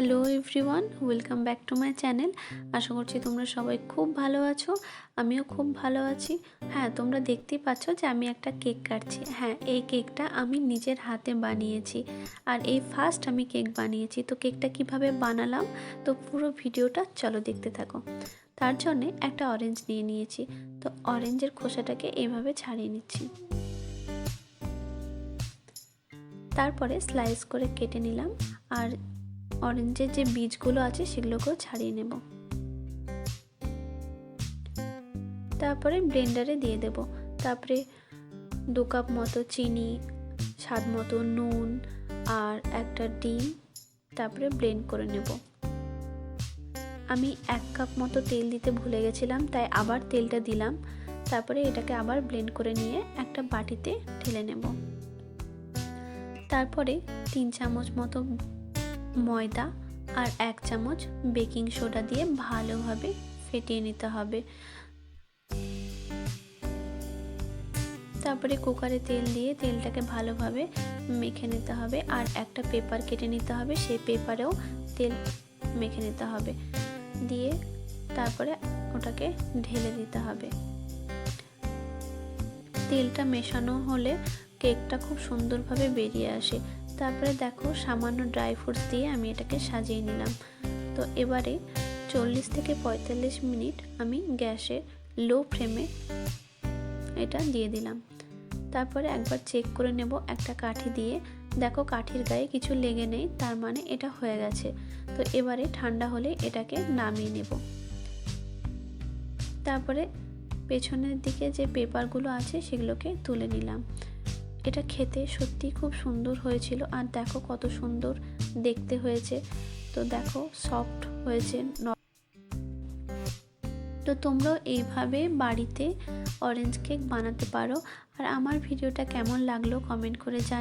Hello everyone welcome back to my channel আশা করছি তোমরা সবাই খুব ভালো আছো। আমিও খুব ভালো আছি। হ্যাঁ তোমরা দেখতেই পাচ্ছ যে আমি একটা কেক কাটছি। হ্যাঁ এই কেকটা আমি নিজের হাতে বানিয়েছি। আর এই ফার্স্ট আমি কেক বানিয়েছি। তো কেকটা কীভাবে বানালাম? তো পুরো ভিডিওটা চলো দেখতে থাকো। তার জন্যে একটা অরেঞ্জ নিয়ে নিয়েছি। তো অরেঞ্জের খোসাটাকে এইভাবে ছাড়িয়ে নিচ্ছি। তারপরে স্লাইস করে কেটে নিলাম। আর অরেঞ্জের যে বীজগুলো আছে সেগুলোকেও ছাড়িয়ে নেব। তারপরে ব্লেন্ডারে দিয়ে দেব। তারপরে দু কাপ মতো চিনি, স্বাদ মতো নুন আর একটা ডিম তারপরে ব্লেন্ড করে নেব। আমি এক কাপ মতো তেল দিতে ভুলে গেছিলাম, তাই আবার তেলটা দিলাম। তারপরে এটাকে আবার ব্লেন্ড করে নিয়ে একটা বাটিতে ঢেলে নেব। তারপরে তিন চামচ মতো ময়দা আর এক চামচ বেকিং সোডা দিয়ে ভালোভাবে ফেটিয়ে নিতে হবে। তারপরে কুকারে তেল দিয়ে তেলটাকে ভালোভাবে মেখে নিতে হবে আর একটা পেপার কেটে নিতে হবে, সেই পেপারেও তেল মেখে নিতে হবে। দিয়ে তারপরে ওটাকে ঢেলে দিতে হবে। তেলটা মেশানো হলে কেকটা খুব সুন্দরভাবে বেরিয়ে আসে। তারপরে দেখো সামান্য ড্রাই ফ্রুটস দিয়ে আমি এটাকে সাজিয়ে নিলাম। তো এবারে চল্লিশ থেকে পঁয়তাল্লিশ মিনিট আমি গ্যাসে লো ফ্লেমে এটা দিয়ে দিলাম। তারপরে একবার চেক করে নেব একটা কাঠি দিয়ে। দেখো কাঠির গায়ে কিছু লেগে নেই, তার মানে এটা হয়ে গেছে। তো এবারে ঠান্ডা হলে এটাকে নামিয়ে নেব। তারপরে পেছনের দিকে যে পেপারগুলো আছে সেগুলোকে তুলে নিলাম। এটা খেতে সত্যি খুব সুন্দর হয়েছিল আর দেখো কত সুন্দর দেখতে হয়েছে। তো দেখো সফট হয়েছে তো তোমরাও এইভাবে বাড়িতে অরেঞ্জ কেক বানাতে পারো। আর আমার ভিডিওটা কেমন লাগল কমেন্ট করে জান